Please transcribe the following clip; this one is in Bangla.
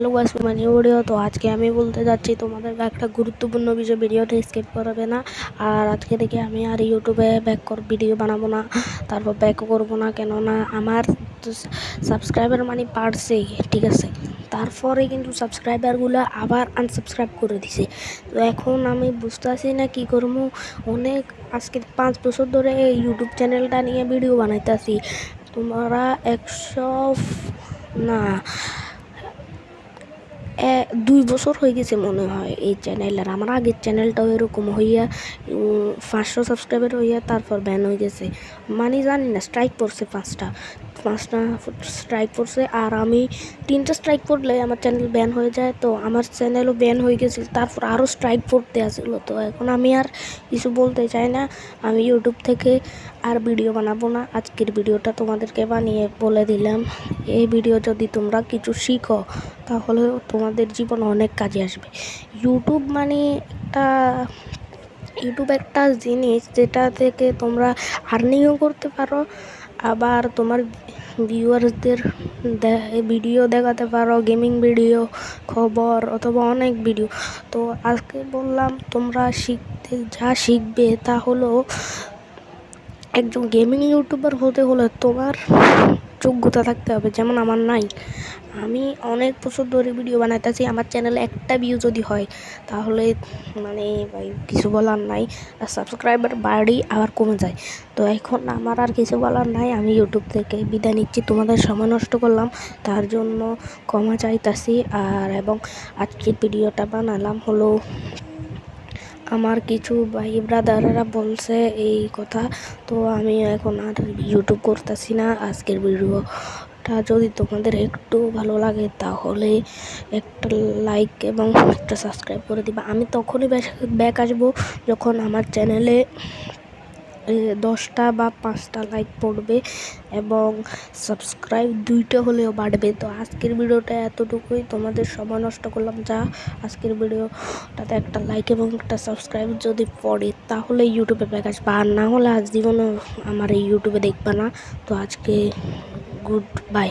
হ্যালো গাইস মানে ভিডিও তো আজকে আমি বলতে যাচ্ছি তোমাদেরকে একটা গুরুত্বপূর্ণ বিষয় ভিডিওটা স্কিপ করাবে না। আর আজকে থেকে আমি আর ইউটিউবে ব্যাক কর ভিডিও বানাবো না। তারপর ব্যাক করব না, কেননা আমার সাবস্ক্রাইবার মানে বাড়ছে ঠিক আছে? তারপরে কিন্তু সাবস্ক্রাইবারগুলো আবার আনসাবস্ক্রাইব করে দিছে। তো এখন আমি বুঝতেছি না কি করব। অনেক আজকে পাঁচ বছর ধরে ইউটিউব চ্যানেলটা নিয়ে ভিডিও বানাইতেছি। তোমরা একশো না দুই বছর হয়ে গেছে মনে হয় এই চ্যানেলের আমার আগের চ্যানেলটাও এরকম হইয়া পাঁচশো সাবস্ক্রাইবার হইয়া তারপর ব্যান হয়ে গেছে। মানে জানি না স্ট্রাইক পড়ছে পাঁচটা। পাঁচটা স্ট্রাইক পড়ছে আর আমি তিনটা স্ট্রাইক পড়লে আমার চ্যানেল ব্যান হয়ে যায়। তো আমার চ্যানেলও ব্যান হয়ে গেছিল তারপর আরও স্ট্রাইক পড়তে আসলো তো এখন আমি আর কিছু বলতে চাই না। আমি ইউটিউব থেকে আর ভিডিও বানাবো না। আজকের ভিডিওটা তোমাদেরকে বানিয়ে বলে দিলাম। এই ভিডিও যদি তোমরা কিছু শিখো, তাহলে তোমাদের জীবন অনেক কাজে আসবে। ইউটিউব মানে একটা ইউটিউব একটা জিনিস যেটা থেকে তোমরা আর্নিংও করতে পারো, আবার তোমার ভিউয়ার্সদের ভিডিও দেখাতে পারো গেমিং ভিডিও খবর অথবা অনেক ভিডিও তো আজকে বললাম, তোমরা শিখতে যা শিখবে তা হলো, একজন গেমিং ইউটিউবার হতে হলে তোমার যোগ্যতা থাকতে হবে, যেমন আমার নাই। আমি অনেক বছর ধরে ভিডিও বানাইতেছি, আমার চ্যানেলে একটা ভিউ যদি হয়, তাহলে মানে ভাই, কিছু বলার নাই। আর সাবস্ক্রাইবার বাড়ি আবার কমে যায়। তো এখন আমার আর কিছু বলার নাই, আমি ইউটিউব থেকে বিদায় নিচ্ছি। তোমাদের সময় নষ্ট করলাম, তার জন্য ক্ষমা চাইতাছি। আর এবং আজকের ভিডিওটা বানালাম হলো আমার কিছু ভাই ব্রাদাররা বলছে এই কথা। তো আমি এখন আর ইউটিউব করতেছি না। আজকের ভিডিওটা যদি তোমাদের একটু ভালো লাগে, তাহলে একটা লাইক এবং একটা সাবস্ক্রাইব করে দিবা। আমি তখনই ব্যাক আসব যখন আমার চ্যানেলে দশটা বা পাঁচটা লাইক পড়বে এবং সাবস্ক্রাইব দুইটা হলেও বাড়বে। তো আজকের ভিডিওটা এতটুকুই। তোমাদের সময় নষ্ট করলাম। যা আজকের ভিডিওটাতে একটা লাইক এবং একটা সাবস্ক্রাইব যদি পড়ে, তাহলে ইউটিউবে ব্যাক আসবে আর না হলে আজ জীবনে আমার এই ইউটিউবে দেখবে না। তো আজকে গুড বাই